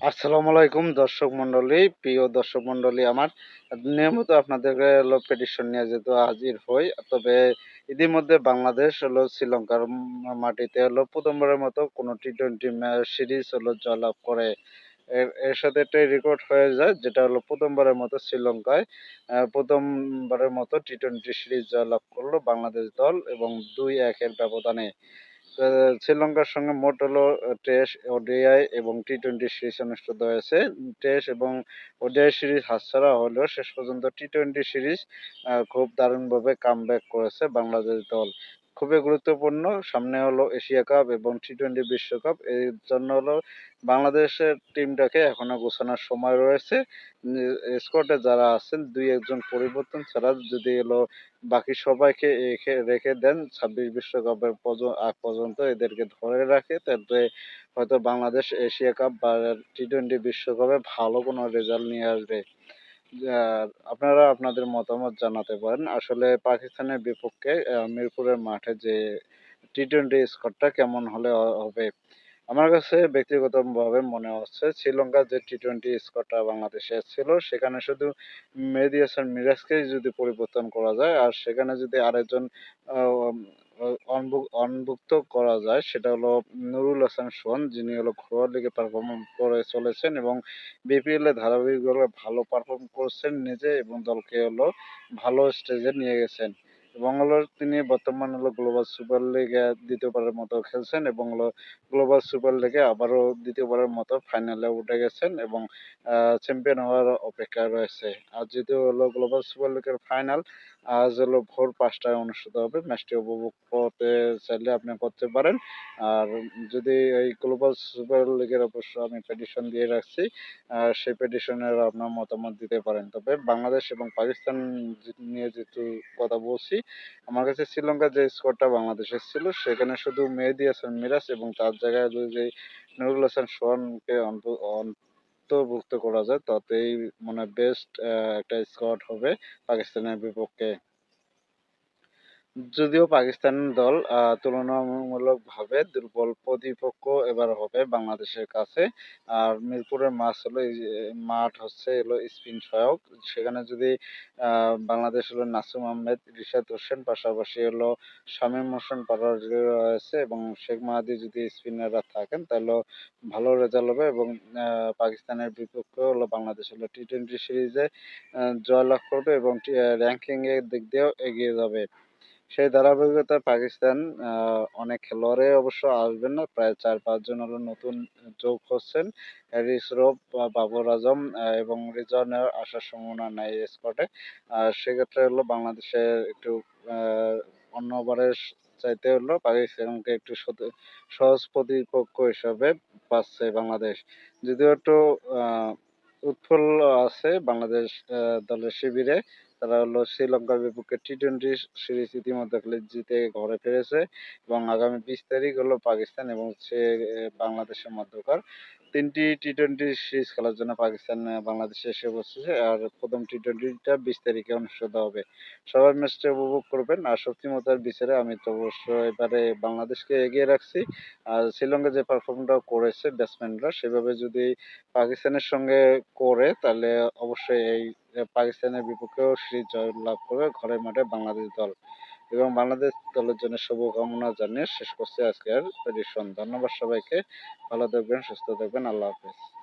আসসালামু আলাইকুম দর্শক মন্ডলী প্রিয় দর্শক মন্ডলী আমার নিয়মিত আপনাদেরকে হলো পেটিশন নিয়ে যেহেতু হাজির হই, তবে ইতিমধ্যে বাংলাদেশ হলো শ্রীলঙ্কার মাটিতে হলো প্রথমবারের মতো কোনো টি টোয়েন্টি সিরিজ হলো জয়লাভ করে। এর সাথে একটা রেকর্ড হয়ে যায়, যেটা হলো প্রথমবারের মতো শ্রীলঙ্কায় প্রথমবারের মতো টি টোয়েন্টি সিরিজ জয়লাভ করল বাংলাদেশ দল এবং দুই একের ব্যবধানে। শ্রীলঙ্কার সঙ্গে মোট হলো টেস্ট ওডিআই এবং টি টোয়েন্টি সিরিজ অনুষ্ঠিত হয়েছে। টেস্ট এবং ওডিআই সিরিজ হাতছাড়া হলেও শেষ পর্যন্ত টি টোয়েন্টি সিরিজ খুব দারুণভাবে কামব্যাক করেছে বাংলাদেশ দল। খুবই গুরুত্বপূর্ণ। সামনে হলো এশিয়া কাপ এবং টি টোয়েন্টি বিশ্বকাপ। এর জন্য হলো বাংলাদেশের টিমটাকে এখনও গোছানোর সময় রয়েছে। স্কোয়াডে যারা আছেন, দুই একজন পরিবর্তন ছাড়া যদি হলো বাকি সবাইকে রেখে দেন, ছাব্বিশ বিশ্বকাপের আগ পর্যন্ত এদেরকে ধরে রাখে, তাহলে হয়তো বাংলাদেশ এশিয়া কাপ বা টি টোয়েন্টি বিশ্বকাপে ভালো কোনো রেজাল্ট নিয়ে আসবে। আপনারা আপনাদের মতামত জানাতে পারেন। আসলে পাকিস্তানের বিপক্ষে মিরপুরের মাঠে যে টি টোয়েন্টি স্কোরটা কেমন হলে হবে, আমার কাছে ব্যক্তিগতভাবে মনে হচ্ছে শ্রীলঙ্কার যে টি টোয়েন্টি স্কোরটা বাংলাদেশে ছিল, সেখানে শুধু মেহেদী হাসান মিরাজকেই যদি পরিবর্তন করা যায়, আর সেখানে যদি আরেকজন অনভুক্ত করা যায়। সেটা হলো নুরুল হাসান সোহান, যিনি হলো ঘরোয়া লিগে পারফর্ম করে চলেছেন এবং বিপিএল ধারাবাহিকভাবে ভালো পারফর্ম করছেন নিজে এবং দলকে হলো ভালো স্টেজে নিয়ে গেছেন। এবং হলো তিনি বর্তমান হলো গ্লোবাল সুপার লিগে দ্বিতীয়বারের মতো খেলছেন এবং হলো গ্লোবাল সুপার লিগে আবারও দ্বিতীয়বারের মতো ফাইনালে উঠে গেছেন এবং চ্যাম্পিয়ন হওয়ার অপেক্ষায় রয়েছে। আর যদিও হলো গ্লোবাল সুপার লিগের ফাইনাল আজ হলো ভোর পাঁচটায় অনুষ্ঠিত হবে ম্যাচটি উপভোগ করতে চাইলে আপনি করতে পারেন। আর যদি এই গ্লোবাল সুপার লিগের অবশ্য আমি পেটিশন দিয়ে রাখছি সেই পেটিশনের আপনার মতামত দিতে পারেন। তবে বাংলাদেশ এবং পাকিস্তান নিয়ে যেহেতু কথা বলছি, আমার কাছে শ্রীলঙ্কার যে স্কোরটা বাংলাদেশের ছিল, সেখানে শুধু মেহেদী হাসান মিরাজ এবং তার জায়গায় যদি নুরুল হাসান সোহানকে অন্তর্ভুক্ত করা যায় তাতেই মানে বেস্ট একটা স্কোয়াড হবে পাকিস্তানের বিপক্ষে। যদিও পাকিস্তান দল তুলনামূলকভাবে দুর্বল প্রতিপক্ষ এবার হবে বাংলাদেশের কাছে। আর মিরপুরের মাঠ হলো মাঠ হচ্ছে হলো স্পিন সহায়ক। সেখানে যদি বাংলাদেশ হলো নাসিম আহমেদ, রিশাদ হোসেন, পাশাপাশি হলো শামীম হোসেন পাটোয়ারি রয়েছে এবং শেখ মাহাদি যদি স্পিনাররা থাকেন, তাহলে ভালো রেজাল্ট হবে এবং পাকিস্তানের বিপক্ষে হলো বাংলাদেশ হলো টি টোয়েন্টি সিরিজে জয়লাভ করবে এবং র্যাঙ্কিং এর দিক দিয়েও এগিয়ে যাবে। সেই ধারাবাহিকতায় পাকিস্তান অনেক খেলোয়াড়ে অবশ্য আসবেন না। প্রায় চার পাঁচজন হলো নতুন যোগ হচ্ছেন। হ্যারিস রোপ বাবর আজম এবং রিজনের আসার সম্ভাবনা নাই স্কোয়াডে আর সেক্ষেত্রে হলো বাংলাদেশের একটু আহ, অন্য ওভারের চাইতে হলো পাকিস্তানকে একটু সহজ প্রতিপক্ষ হিসাবে পাচ্ছে বাংলাদেশ। যদিও একটু উৎফুল্ল আছে বাংলাদেশ দলের শিবিরে। তারা হলো শ্রীলঙ্কার বিপক্ষে টি টোয়েন্টি সিরিজ ইতিমধ্যে জিতে ঘরে ফিরেছে এবং আগামী বিশ তারিখ হলো পাকিস্তান এবং সে বাংলাদেশের মধ্যকার। তিনটি টি টোয়েন্টি সিরিজ খেলার জন্য পাকিস্তান বাংলাদেশে এসে বসেছে আর প্রথম টি টোয়েন্টিটা বিশ তারিখে অনুষ্ঠিত হবে। সবাই ম্যাচটা উপভোগ করবেন আর শক্তিমতার বিচারে আমি তো অবশ্য এবারে বাংলাদেশকে এগিয়ে রাখছি। আর শ্রীলঙ্কা যে পারফর্মটা করেছে ব্যাটসম্যানরা সেভাবে যদি পাকিস্তানের সঙ্গে করে তাহলে অবশ্যই এই পাকিস্তানের বিপক্ষেও সিরিজ জয়লাভ করবে ঘরের মাঠে বাংলাদেশ দল এবং বাংলাদেশ দলের জন্য শুভকামনা জানিয়ে শেষ করছি আজকের এডিশন ধন্যবাদ সবাইকে। ভালো থাকবেন, সুস্থ থাকবেন। আল্লাহ হাফেজ।